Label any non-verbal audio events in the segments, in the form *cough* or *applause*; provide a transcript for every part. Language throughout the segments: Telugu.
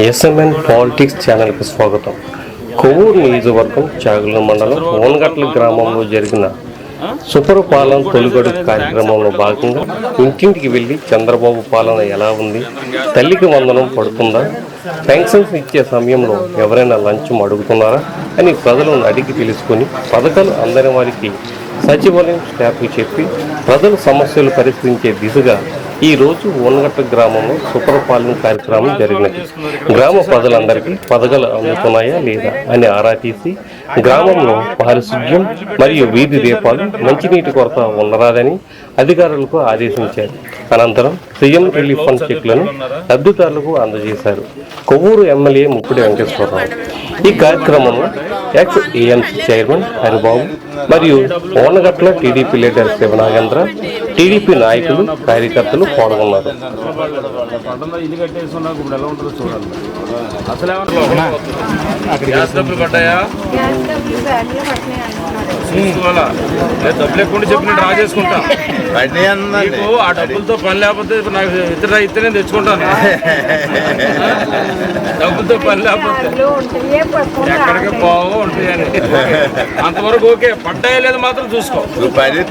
ఎస్ఎంఎన్ పాలిటిక్స్ ఛానల్కి స్వాగతం. కొవ్వూరు నియోజకవర్గం చాగుల మండలం ఓనగట్ల గ్రామంలో జరిగిన సుపరపాలన తొలిగడు కార్యక్రమంలో భాగంగా ఇంటింటికి వెళ్ళి చంద్రబాబు పాలన ఎలా ఉంది? తల్లికి వందనం పడుతుందా? పెన్షన్స్ ఇచ్చే సమయంలో ఎవరైనా లంచం అడుగుతున్నారా? అని ప్రజలను అడిగి తెలుసుకొని పథకాలు అందని వారికి సచివాలయం స్టాఫ్కి చెప్పి ప్రజల సమస్యలు పరిష్కరించే దిశగా ఈ రోజు ఓనగట్ట గ్రామంలో సుపరిపాలన కార్యక్రమం జరిగినది. గ్రామ ప్రజలందరికీ పథకాలు అందుతున్నాయా లేదా అని ఆరా తీసి గ్రామంలో పారిశుద్ధ్యం మరియు వీధి దీపాలు మంచినీటి కొరత ఉండరాదని అధికారులకు ఆదేశించారు. అనంతరం సీఎం రిలీఫ్ ఫండ్ చెక్లను లబ్ధిదారులకు అందజేశారు. కొవ్వూరు ఎమ్మెల్యే ముప్పిడి వెంకటేశ్వరరావు. ఈ కార్యక్రమంలో ఎక్స్ ఏఎంసీ చైర్మన్ హరిబాబు మరియు Onagatla TDP leader Sivanagendra TDP నాయకులు కార్యకర్తలు పాల్గొన్నారు. అసలు చూసుకోవాలా లేదు డబ్బులు ఎక్కువ ఉంటే చెప్పి నేను డ్రా చేసుకుంటా నీకు ఆ డబ్బులతో పని లేకపోతే ఇప్పుడు నాకు ఇతర ఇతనే తెచ్చుకుంటాను. *laughs* డబ్బులతో పని లేకపోతే ఎక్కడికి పోవో ఉంటాయని. అంతవరకు ఓకే పడ్డాయో లేదు మాత్రం చూసుకో. అది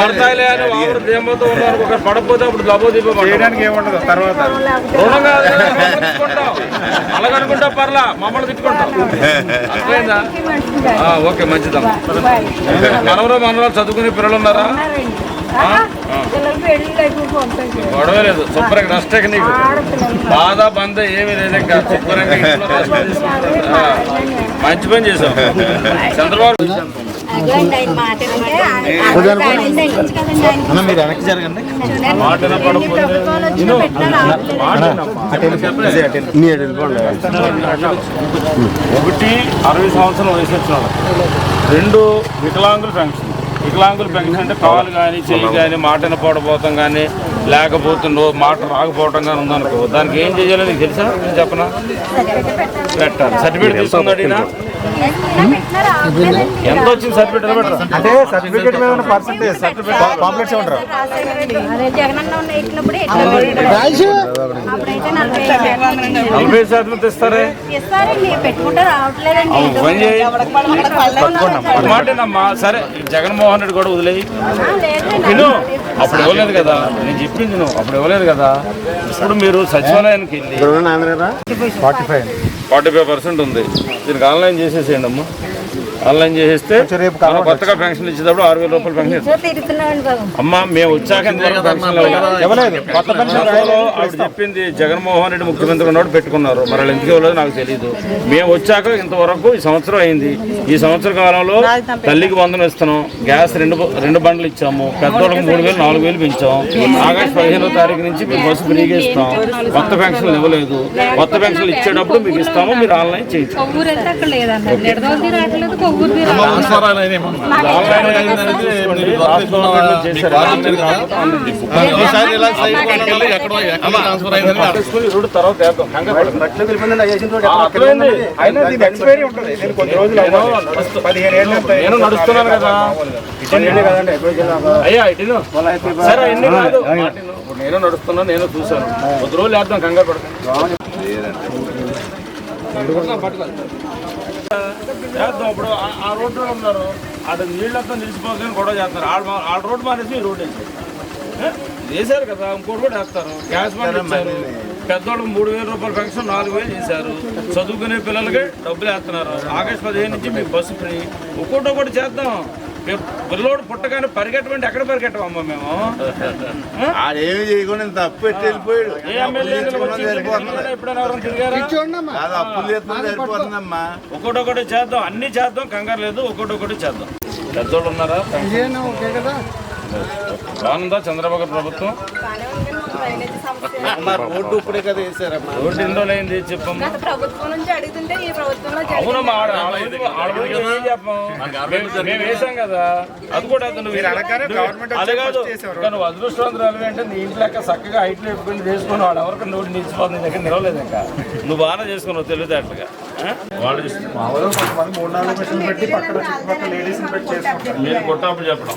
పడతాయిలే అని వాడు దేమతో ఉన్నారు ఒక పడకపోతే అప్పుడు దబో చేయడానికి ఏముండదు తర్వాత. రుణం కాదు అలాగనుకుంటా పర్లా మమ్మల్ని తిట్టుకుంటాం ఓకే మంచిదమ్మా మనవరు మనవరాలు చదువుకునే పిల్లలు ఉన్నారా? ఉన్నారండి. పిల్లలు పెళ్ళి అయిపోయి పంపించారు గొడవ లేదు శుభ్రంగా రెస్ట్ నీకు బాధ బంద ఏమీ లేదు ఇంకా శుభ్రంగా ఇంట్లో *laughs* రెస్ట్ తీసుకుంటారు. ఆ, మంచి పని చేసాం చంద్రబాబు మీరు వెనక్కి జరగండి. ఒకటి అరవై సంవత్సరం వయసు వచ్చిన. రెండు వికలాంగుల పెన్షన్. వికలాంగుల పెన్షన్ అంటే కాలు కానీ చెయ్యి కానీ మాట వినపడపోవటం కానీ లేకపోతుండో మాట రాకపోవటం కానీ ఉందనుకో. దానికి ఏం చేయాలో నీకు తెలుసా? నేను చెప్పనా? పెట్టాలి. సర్టిఫికేట్ ఈయన? ఎంత వచ్చింది సర్టిఫికేట్ అంటే సర్టిఫికేట్ మీద ఉన్న పర్సంటేజ్ సర్టిఫికేట్ కాంప్లెక్స్ ఉంటారు నలభై శాతం. ఒక మాటేనమ్మా సరే జగన్మోహన్ రెడ్డి కూడా వదిలేయి. విను అప్పుడు ఇవ్వలేదు కదా. నేను చెప్పింది నువ్వు అప్పుడు ఇవ్వలేదు కదా. ఇప్పుడు మీరు సచివాలయానికి వెళ్ళి forty five forty five percent ఉంది. దీనికి ఆన్లైన్ చేసేసేయండి అమ్మా ఆన్లైన్ చేసేస్తే మనం కొత్తగా పెన్షన్ ఇచ్చేటప్పుడు ఆరు వేల రూపాయలు పెన్షన్ అమ్మా మేము వచ్చాక ఆవిడ చెప్పింది జగన్మోహన్ రెడ్డి ముఖ్యమంత్రి ఉన్నప్పుడు పెట్టుకున్నారు. మరి వాళ్ళు ఎందుకు ఇవ్వలేదు? నాకు తెలియదు మేము వచ్చాక ఇంతవరకు ఈ సంవత్సరం అయింది. ఈ సంవత్సర కాలంలో తల్లికి వందనం ఇస్తున్నాం. గ్యాస్ రెండు రెండు బండ్లు ఇచ్చాము. పెద్దోళ్ళకి మూడు వేలు నాలుగు వేలు పెంచాం. ఆగస్టు పదిహేనో తారీఖు నుంచి మీకు బస్సు ఫ్రీగా ఇస్తాం. కొత్త పెన్షన్లు ఇవ్వలేదు. కొత్త పెన్షన్లు ఇచ్చేటప్పుడు మీకు ఇస్తాము మీరు ఆన్లైన్ చేయించు నేను నడుస్తున్నాను కదా. అయ్యా సరే ఎన్ని నేను నడుస్తున్నా నేను చూశాను. కొద్ది రోజులు వేద్దాం కంగారు పడకండి. చేద్దాం. ఇప్పుడు ఆ- ఆ రోడ్డు ఉన్నారు. అటు నీళ్ళంతా నిలిచిపోతుంది గొడవ చేస్తారు. ఆడ ఆడ రోడ్డు మానేసి ఈ రోడ్డు వేసారు? వేశారు కదా ఇంకోటి కూడా వేస్తారు. గ్యాస్ బండ్ ఇచ్చారు. పెద్దోళ్ళకి మూడు వేల రూపాయల పెన్షన్ నాలుగు వేలు చేశారు. చదువుకునే పిల్లలకి డబ్బులు వేస్తున్నారు. ఆగస్ట్ పదిహేను నుంచి మీకు బస్సు ఫ్రీ. ఒక్కోటి ఒకటి చేద్దాం. పి- పిల్లోడు పుట్టగానే పరిగెట్టమంటే ఎక్కడ పరిగెట్టమమ్మా మేము? *laughs* ఆడేమి చేయకుండా ఇంత అప్పు పెట్టి వెళ్ళిపోయాడు. ఏ? ఎప్పుడైనా ఎవరైనా తిరిగారా? కాదు అప్పులు చేస్తున్నా సరిపోతుందమ్మా. ఒక్కొక్కటి చేద్దాం అన్ని చేద్దాం కంగారు లేదు ఒక్కొక్కటి చేద్దాం. పెద్దోళ్ళు ఉన్నారా? బాగుందా చంద్రబాబు ప్రభుత్వం? రోడ్డు ఇప్పుడే కదా వేసారమ్మా. రోడ్డు ఎన్ని రోజులు అయింది చెప్పమ్మా? గత ప్రభుత్వం నుంచి అడుగుతుంటే ఈ ప్రభుత్వంలో అవునమ్మా ఆడ- ఆడ వైపు- ఆడ వైపు ఏం చెప్పం? మేము- మేము వేసాం కదా. అది కూడా నువ్వు నువ్వు- అదే కాదు. ఇంకా నువ్వు అదృష్టవంతురాలు అంటే నీ ఇంట్లో చక్కగా హైట్లో ఎప్పుడు చేసుకుని వాడు ఎవరికి నోటి నిలిచిపోతుంది నీ దగ్గర నిలవలేదు ఇంకా. నువ్వు బాగానే చేసుకున్నావు తెలివితేటలుగా ఆ? వాళ్ళు ఇష్టం. మామూలుగా కొంతమంది మూడు నాలుగు మిషన్లు పెట్టి పక్కన చుట్టుపక్కల లేడీస్ పెట్టి చేసుకుంటారు. మీరు కొట్టాపులు చెప్పడం.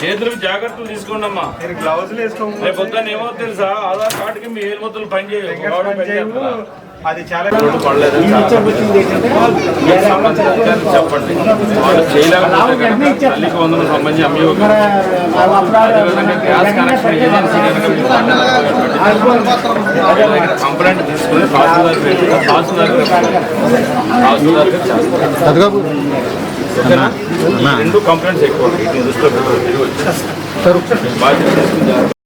చేతులకు జాగ్రత్తలు తీసుకోండి అమ్మా మీరు గ్లౌజులు వేసుకోకపోతే రేపు పొద్దున్న ఏమో తెలుసా? ఆధార్ కార్డుకి మీ ఏలుమతులు పని చేయవు ఫింగర్ గౌరవం పని పని చేయవు. చేస్తున్నా. అది చాలా పడలేదు చెప్పండి. వాళ్ళు చేయలేకపోతే కనుక తల్లికి వందన సంబంధించి అమ్మ అదేవిధంగా గ్యాస్ కనెక్షన్ ఏజెన్సీ కనుక కంప్లైంట్ తీసుకుని తహసీల్దార్ పెట్టి తహసీల్దార్ తహసీల్దార్ చేస్తారు ఓకేనా ఈ రెండు కంప్లైంట్స్ ఎక్కువ బాధ్యత